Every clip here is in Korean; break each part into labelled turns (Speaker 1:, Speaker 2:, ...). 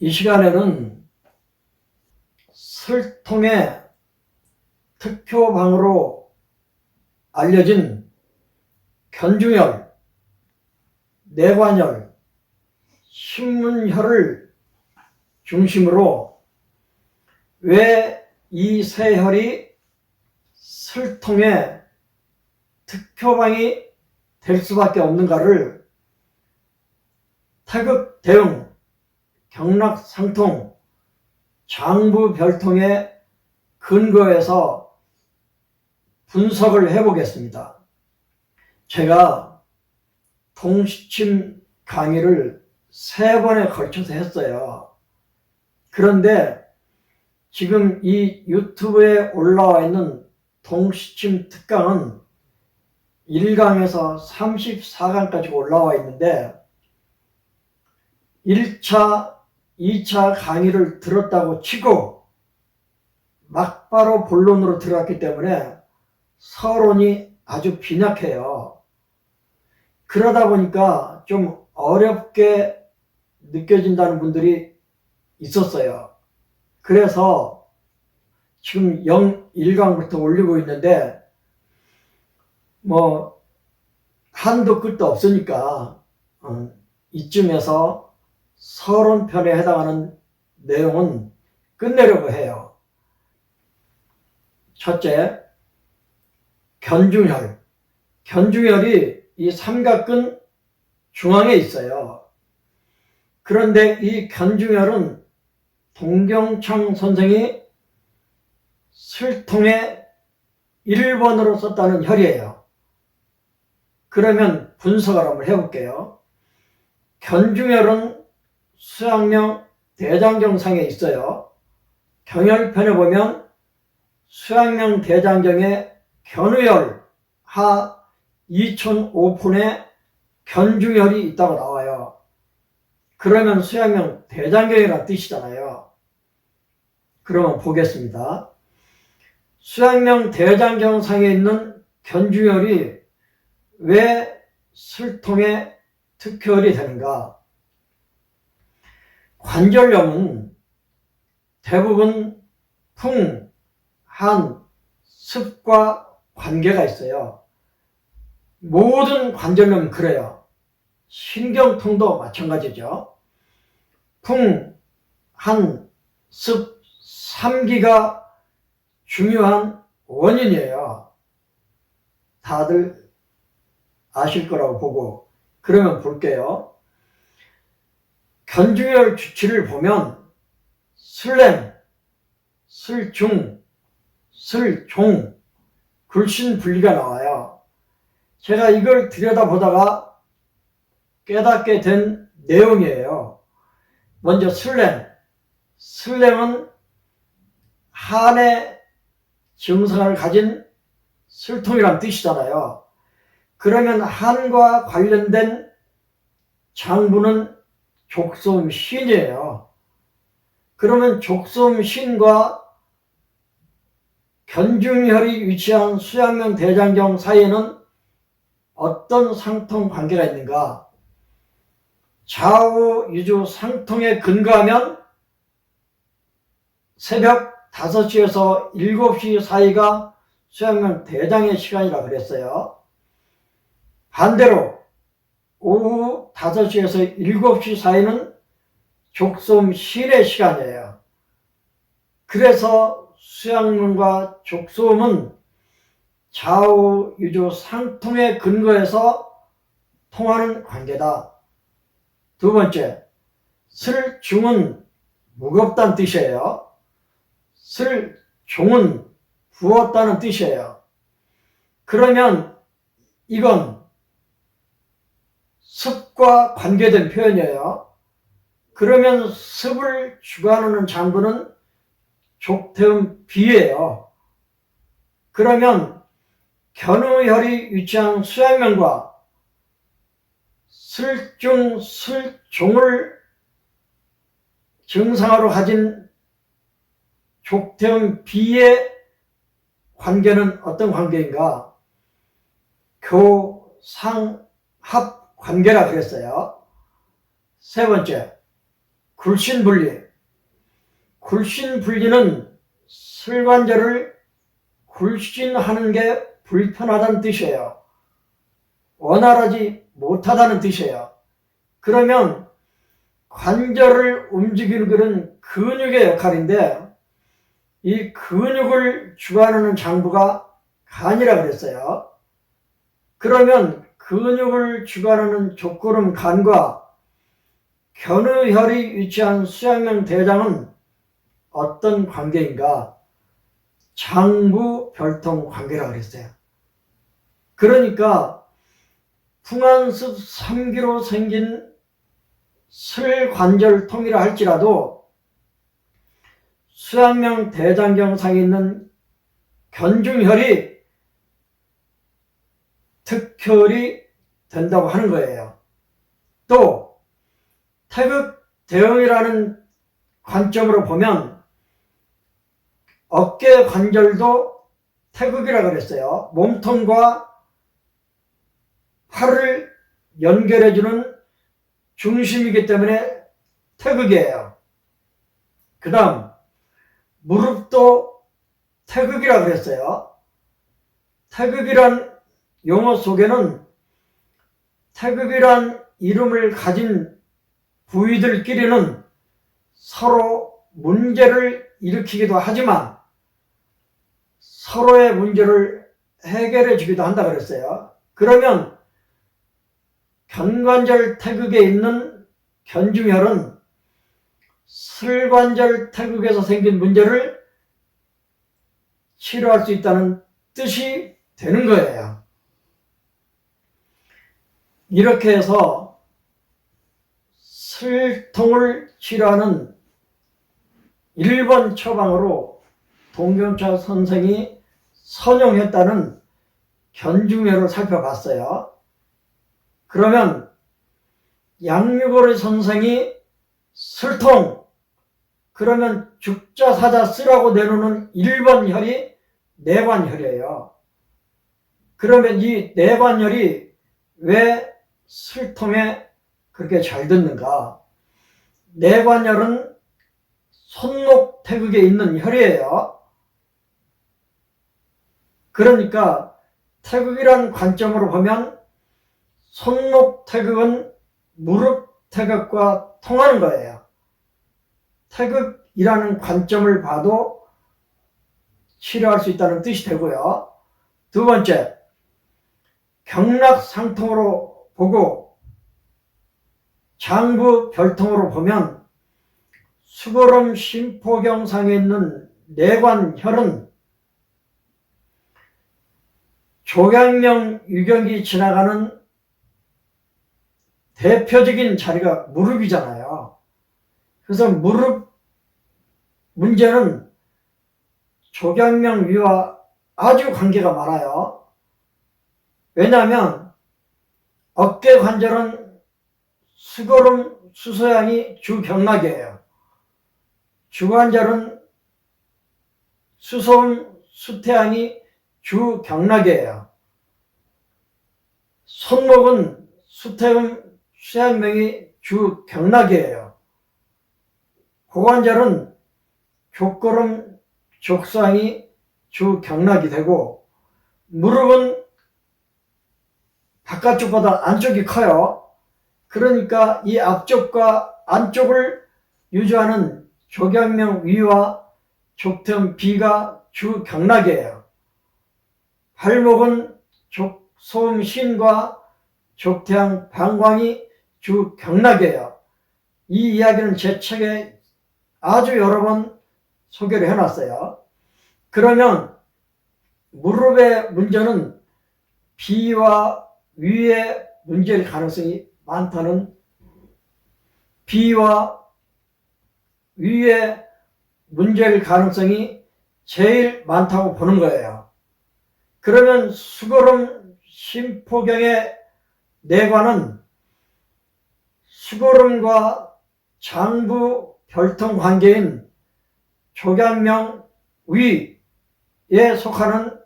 Speaker 1: 이 시간에는 설통의 특효방으로 알려진 견중혈, 내관혈, 신문혈을 중심으로 왜 이 세 혈이 설통의 특효방이 될 수밖에 없는가를 태극 대응, 경락 상통, 장부 별통의 근거에서 분석을 해보겠습니다. 제가 동시침 강의를 세 번에 걸쳐서 했어요. 그런데 지금 이 유튜브에 올라와 있는 동시침 특강은 1강에서 34강까지 올라와 있는데 1차, 2차 강의를 들었다고 치고 막바로 본론으로 들어갔기 때문에 서론이 아주 빈약해요. 그러다 보니까 좀 어렵게 느껴진다는 분들이 있었어요. 그래서 지금 0, 1강부터 올리고 있는데 뭐 한도 끝도 없으니까 어, 이쯤에서 서론편에 해당하는 내용은 끝내려고 해요. 첫째, 견중혈. 견중혈이 이 삼각근 중앙에 있어요. 그런데 이 견중혈은 동경창 선생이 술통에 1번으로 썼다는 혈이에요. 그러면 분석을 한번 해볼게요. 견중혈은 수양명 대장경상에 있어요. 경혈편에 보면 수양명 대장경에 견우혈 하 2005푼에 견중혈이 있다고 나와요. 그러면 수양명 대장경이라는 뜻이잖아요. 그러면 보겠습니다. 수양명 대장경상에 있는 견중혈이 왜 술통의 특효혈이 되는가? 관절염은 대부분 풍, 한, 습과 관계가 있어요. 모든 관절염은 그래요. 신경통도 마찬가지죠. 풍, 한, 습, 삼기가 중요한 원인이에요. 다들 아실 거라고 보고 그러면 볼게요. 견중혈 주치를 보면 술렘, 술중, 술종, 굴신 분리가 나와요. 제가 이걸 들여다보다가 깨닫게 된 내용이에요. 먼저 술렘. 술렘은 한의 증상을 가진 술통이란 뜻이잖아요. 그러면 한과 관련된 장부는 족소음 신이에요. 그러면 족소음 신과 견중혈이 위치한 수양면 대장경 사이에는 어떤 상통 관계가 있는가? 좌우 유주 상통에 근거하면 새벽 5시에서 7시 사이가 수양면 대장의 시간이라 그랬어요. 반대로 오후 5시에서 7시 사이는 족소음 신의 시간이에요. 그래서 수양문과 족소음은 좌우 유조 상통의 근거에서 통하는 관계다. 두 번째, 슬 중은 무겁다는 뜻이에요. 슬 종은 부었다는 뜻이에요. 그러면 이건 습과 관계된 표현이에요. 그러면 습을 주관하는 장부는 족태음 비예요. 그러면 견우혈이 위치한 수양면과 슬중, 슬종을 증상으로 가진 족태음 비의 관계는 어떤 관계인가? 교상합 관계라 그랬어요. 세 번째, 굴신분리. 굴신분리는 슬관절을 굴신하는 게 불편하다는 뜻이에요. 원활하지 못하다는 뜻이에요. 그러면 관절을 움직이는 그런 근육의 역할인데 이 근육을 주관하는 장부가 간이라 그랬어요. 그러면 근육을 주관하는 족구름 간과 견의혈이 위치한 수양명 대장은 어떤 관계인가? 장부 별통 관계라 그랬어요. 그러니까 풍한습 3기로 생긴 슬관절통이라 할지라도 수양명 대장경상에 있는 견중혈이 특혈이 된다고 하는 거예요. 또 태극 대응이라는 관점으로 보면 어깨 관절도 태극이라 그랬어요. 몸통과 팔을 연결해주는 중심이기 때문에 태극이에요. 그 다음 무릎도 태극이라 그랬어요. 태극이란 용어 속에는 태극이란 이름을 가진 부위들끼리는 서로 문제를 일으키기도 하지만 서로의 문제를 해결해 주기도 한다 그랬어요. 그러면 견관절 태극에 있는 견중혈은 슬관절 태극에서 생긴 문제를 치료할 수 있다는 뜻이 되는 거예요. 이렇게 해서 슬통을 치료하는 1번 처방으로 동경차 선생이 선용했다는 견중혈을 살펴봤어요. 그러면 양육어의 선생이 슬통 그러면 죽자사자 쓰라고 내놓는 1번 혈이 내관혈이에요. 그러면 이 내관혈이 왜 슬통에 그렇게 잘 듣는가? 내관혈은 손목 태극에 있는 혈이에요. 그러니까 태극이란 관점으로 보면 손목 태극은 무릎 태극과 통하는 거예요. 태극이라는 관점을 봐도 치료할 수 있다는 뜻이 되고요. 두 번째, 경락상통으로 보고 장부 별통으로 보면 수고름 심포경상에 있는 내관혈은 조경령 유경기 지나가는 대표적인 자리가 무릎이잖아요. 그래서 무릎 문제는 조경명 위와 아주 관계가 많아요. 왜냐하면 어깨 관절은 수고름 수소양이 주경락이에요. 주관절은 수소음 수태양이 주경락이에요. 손목은 수태음 수양명이 주경락이에요. 고관절은 족걸음 족상이 주경락이 되고 무릎은 바깥쪽보다 안쪽이 커요. 그러니까 이 앞쪽과 안쪽을 유지하는 조경명 위와 족틈 비가 주 경락이에요. 발목은 족 소음 신과 족태양 방광이 주 경락이에요. 이 이야기는 제 책에 아주 여러 번 소개를 해놨어요. 그러면 무릎의 문제는 비와 위의 문제일 가능성이 많다는 비와 위의 문제일 가능성이 제일 많다고 보는 거예요. 그러면 수고름 심포경의 내관은 수고름과 장부 별통 관계인 조경명 위에 속하는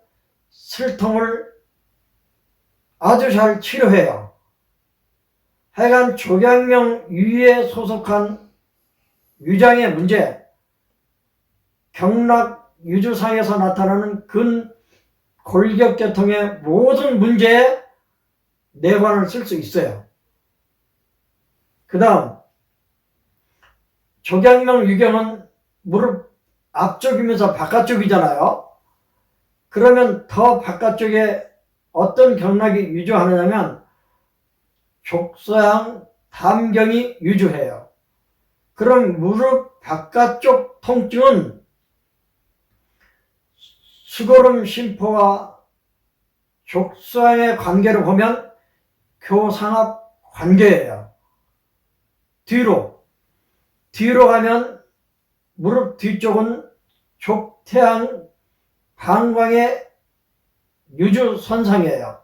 Speaker 1: 슬통을 아주 잘 치료해요. 하여간 조경명 위에 소속한 유장의 문제, 경락 유주상에서 나타나는 근 골격계통의 모든 문제에 내관을 쓸 수 있어요. 그 다음, 조경명 유경은 무릎 앞쪽이면서 바깥쪽이잖아요. 그러면 더 바깥쪽에 어떤 경락이 유주하느냐면 족서양 담경이 유주해요. 그럼 무릎 바깥쪽 통증은 수고름 심포와 족서양의 관계를 보면 교상합 관계예요. 뒤로 뒤로 가면 무릎 뒤쪽은 족태양 방광의 유주 손상이에요.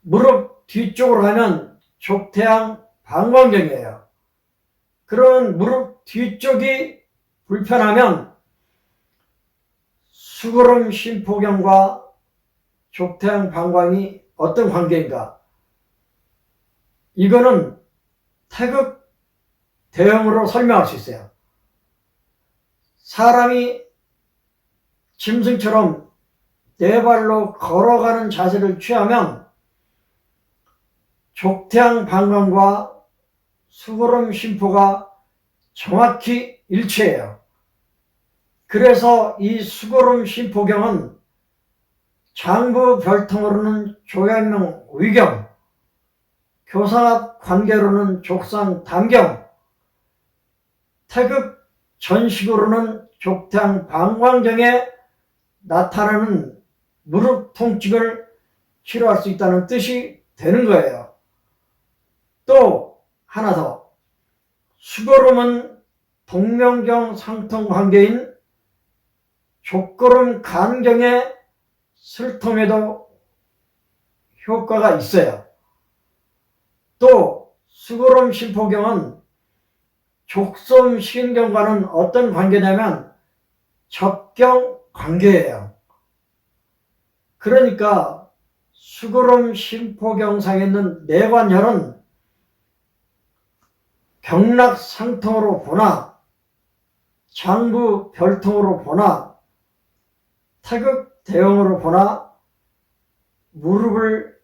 Speaker 1: 무릎 뒤쪽으로 가면 족태양 방광경이에요. 그런 무릎 뒤쪽이 불편하면 수거름 심포경과 족태양 방광이 어떤 관계인가? 이거는 태극 대형으로 설명할 수 있어요. 사람이 짐승처럼 네 발로 걸어가는 자세를 취하면 족태양 방광과 수고름 심포가 정확히 일치해요. 그래서 이 수고름 심포경은 장부 별통으로는 조양명 위경, 교상합 관계로는 족상 담경, 태극 전식으로는 족태양 방광경에 나타나는 무릎 통증을 치료할 수 있다는 뜻이 되는 거예요. 또 하나 더. 수거름은 동명경 상통 관계인 족거름 간경의 슬통에도 효과가 있어요. 또 수거름 심포경은 족섬 신경과는 어떤 관계냐면 접경 관계예요. 그러니까 수거름 심포경상에 있는 내관혈은 경락 상통으로 보나 장부 별통으로 보나 태극 대형으로 보나 무릎을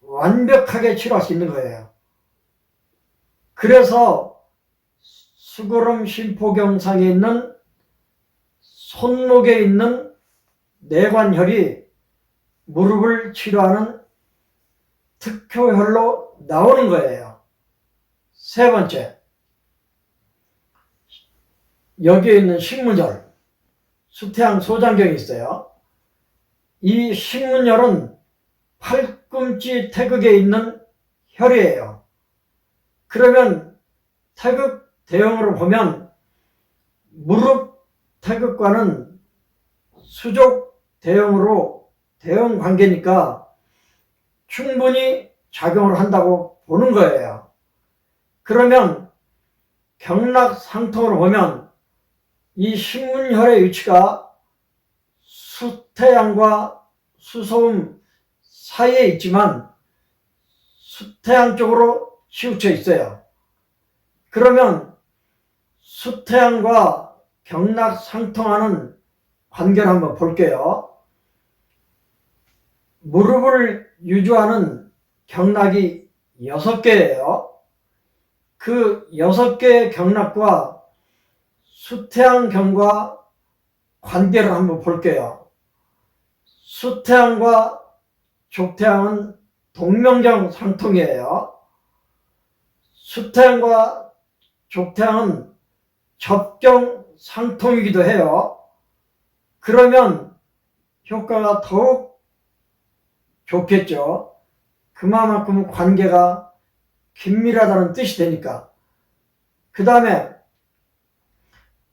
Speaker 1: 완벽하게 치료할 수 있는 거예요. 그래서 수거름 심포경상에 있는 손목에 있는 내관혈이 무릎을 치료하는 특효혈로 나오는 거예요. 세 번째, 여기에 있는 식문혈, 수태양 소장경이 있어요. 이 식문혈은 팔꿈치 태극에 있는 혈이에요. 그러면 태극 대형으로 보면 무릎 태극과는 수족 대형으로 대형 관계니까 충분히 작용을 한다고 보는 거예요. 그러면 경락 상통으로 보면 이 식문혈의 위치가 수태양과 수소음 사이에 있지만 수태양 쪽으로 치우쳐 있어요. 그러면 수태양과 경락 상통하는 관계를 한번 볼게요. 무릎을 유주하는 경락이 여섯 개예요. 그 여섯 개의 경락과 수태양경과 관계를 한번 볼게요. 수태양과 족태양은 동명경 상통이에요. 수태양과 족태양은 접경 상통이기도 해요. 그러면 효과가 더욱 좋겠죠. 그만큼 관계가 긴밀하다는 뜻이 되니까. 그 다음에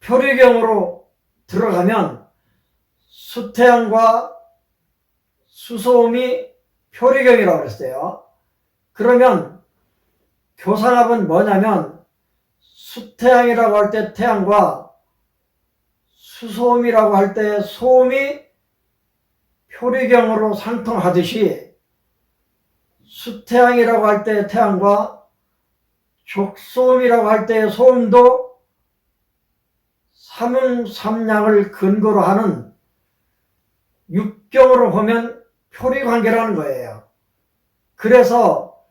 Speaker 1: 표류경으로 들어가면 수태양과 수소음이 표류경이라고 그랬어요. 그러면 교산합은 뭐냐면 수태양이라고 할 때 태양과 수소음이라고 할 때 소음이 표류경으로 상통하듯이 수태양이라고 할때 태양과 족소음이라고 할 때의 소음도 삼음삼량을 근거로 하는 육경으로 보면 표리관계라는 거예요. 그래서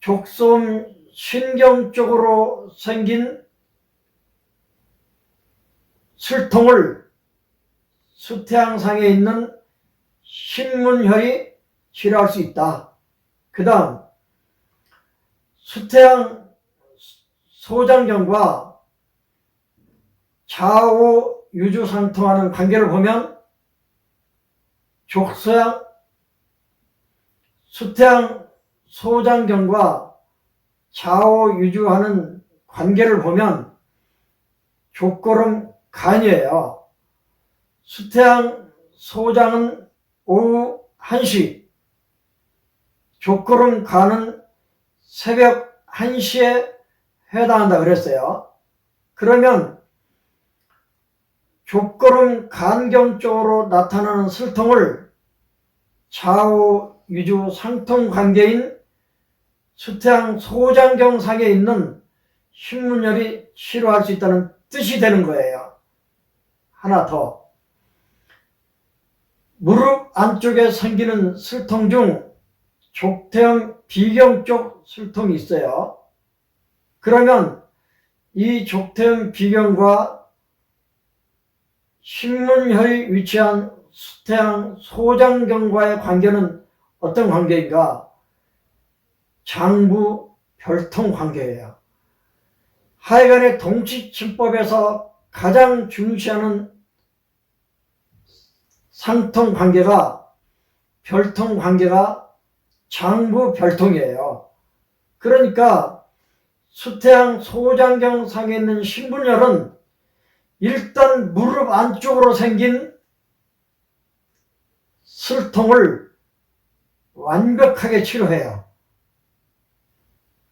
Speaker 1: 족소음 신경 쪽으로 생긴 술통을 수태양상에 있는 신문혈이 치료할 수 있다. 그 다음 수태양 소장경과 좌우 유주상통하는 관계를 보면 족소양 수태양 소장경과 좌우 유주하는 관계를 보면 족고름 간이에요. 수태양 소장은 오후 1시, 족고름 간은 새벽 1시에 해당한다 그랬어요. 그러면 족고름 간경 쪽으로 나타나는 슬통을 좌우 유주 상통 관계인 수태양 소장경상에 있는 신문열이 치료할 수 있다는 뜻이 되는 거예요. 하나 더. 무릎 안쪽에 생기는 슬통 중 족태형 비경 쪽 슬통이 있어요. 그러면 이 족태형 비경과 신문혈이 위치한 수태양 소장경과의 관계는 어떤 관계인가? 장부 별통 관계예요. 하여간의 동치침법에서 가장 중시하는 상통 관계가 별통 관계가 장부 별통이에요. 그러니까 수태양 소장경 상에 있는 신분열은 일단 무릎 안쪽으로 생긴 슬통을 완벽하게 치료해요.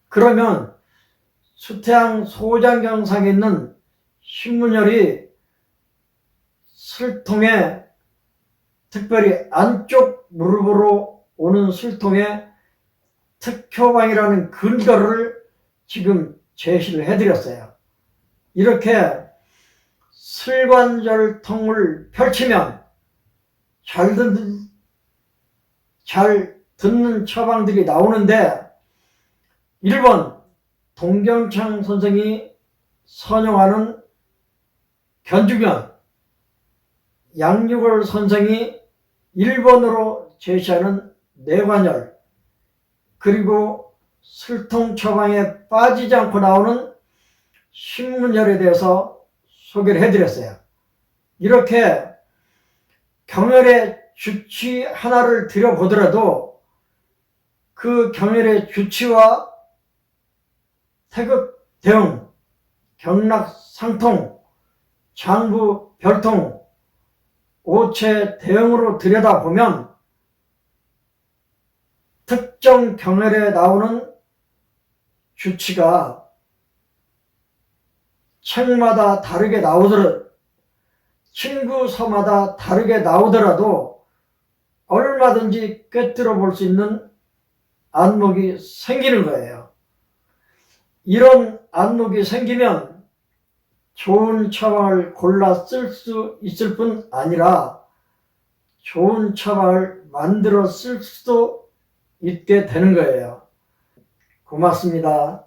Speaker 1: 그러면 수태양 소장경상에 있는 신문열이 슬통에 특별히 안쪽 무릎으로 오는 슬통에 특효방이라는 근거를 지금 제시를 해드렸어요. 이렇게 슬관절통을 펼치면 잘 듣는, 잘 듣는 처방들이 나오는데 1번 동경창 선생이 선용하는 견주견 양육월 선생이 1번으로 제시하는 뇌관열 그리고 슬통 처방에 빠지지 않고 나오는 신문열에 대해서 소개를 해드렸어요. 이렇게 경혈의 주치 하나를 들여보더라도 그 경혈의 주치와 태극 대응, 경락 상통, 장부 별통, 오체 대응으로 들여다보면 특정 경혈에 나오는 주치가 책마다 다르게 나오더라 친구서마다 다르게 나오더라도 얼마든지 꿰뚫어 볼 수 있는 안목이 생기는 거예요. 이런 안목이 생기면 좋은 처방을 골라 쓸 수 있을 뿐 아니라 좋은 처방을 만들어 쓸 수도 있게 되는 거예요. 고맙습니다.